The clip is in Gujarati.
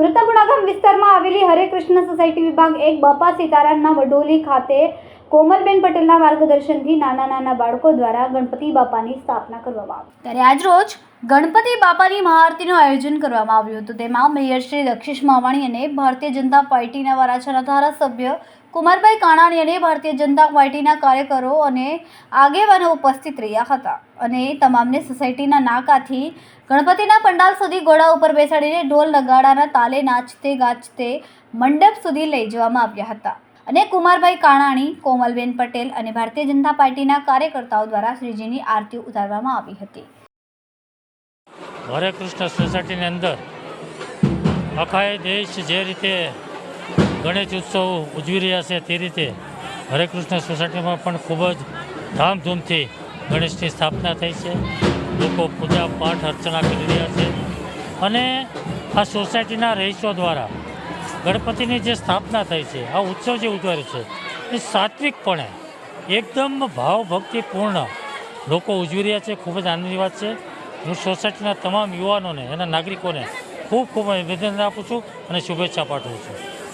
સુરતના ગામ વિસ્તારમાં આવેલી હરે કૃષ્ણ સોસાયટી વિભાગ એક બાપા સીતારામના વડોલી ખાતે કોમલબેન પટેલના માર્ગદર્શનથી નાના નાના બાળકો દ્વારા ગણપતિ બાપાની સ્થાપના કરવામાં આવી. ત્યારે આજરોજ ગણપતિ બાપાની મહાઆરતીનું આયોજન કરવામાં આવ્યું હતું. તેમાં મેયર શ્રી દક્ષિશ માવાણી અને ભારતીય જનતા પાર્ટીના વરાછાના ધારાસભ્ય કુમારભાઈ કાણાણી અને ભારતીય જનતા પાર્ટીના કાર્યકરો અને આગેવાનો ઉપસ્થિત રહ્યા હતા અને તમામને સોસાયટીના નાકાથી ગણપતિના પંડાલ સુધી ઘોડા ઉપર બેસાડીને ઢોલ નગાડાના તાલે નાચતે ગાજતે મંડપ સુધી લઈ જવામાં આવ્યા હતા. અને કુમારભાઈ કાણાણી, કોમલબેન પટેલ અને ભારતીય જનતા પાર્ટીના કાર્યકર્તાઓ દ્વારા શ્રીજીની આરતી ઉતારવામાં આવી હતી. હરે કૃષ્ણ સોસાયટીની અંદર આખા દેશ જે રીતે ગણેશ ઉત્સવ ઉજવી રહ્યા છે તે રીતે હરે કૃષ્ણ સોસાયટીમાં પણ ખૂબ જ ધામધૂમથી ગણેશની સ્થાપના થઈ છે. લોકો પૂજા પાઠ અર્ચના કરી રહ્યા છે. અને આ સોસાયટીના રહીશો દ્વારા ગણપતિની જે સ્થાપના થઈ છે, આ ઉત્સવ જે ઉજવાય છે, એ સાત્વિકપણે એકદમ ભાવભક્તિપૂર્ણ લોકો ઉજવી રહ્યા છે. ખૂબ જ આનંદની વાત છે. હું સોસાયટીના તમામ યુવાનોને એના નાગરિકોને ખૂબ ખૂબ અભિનંદન આપું છું અને શુભેચ્છા પાઠવું છું.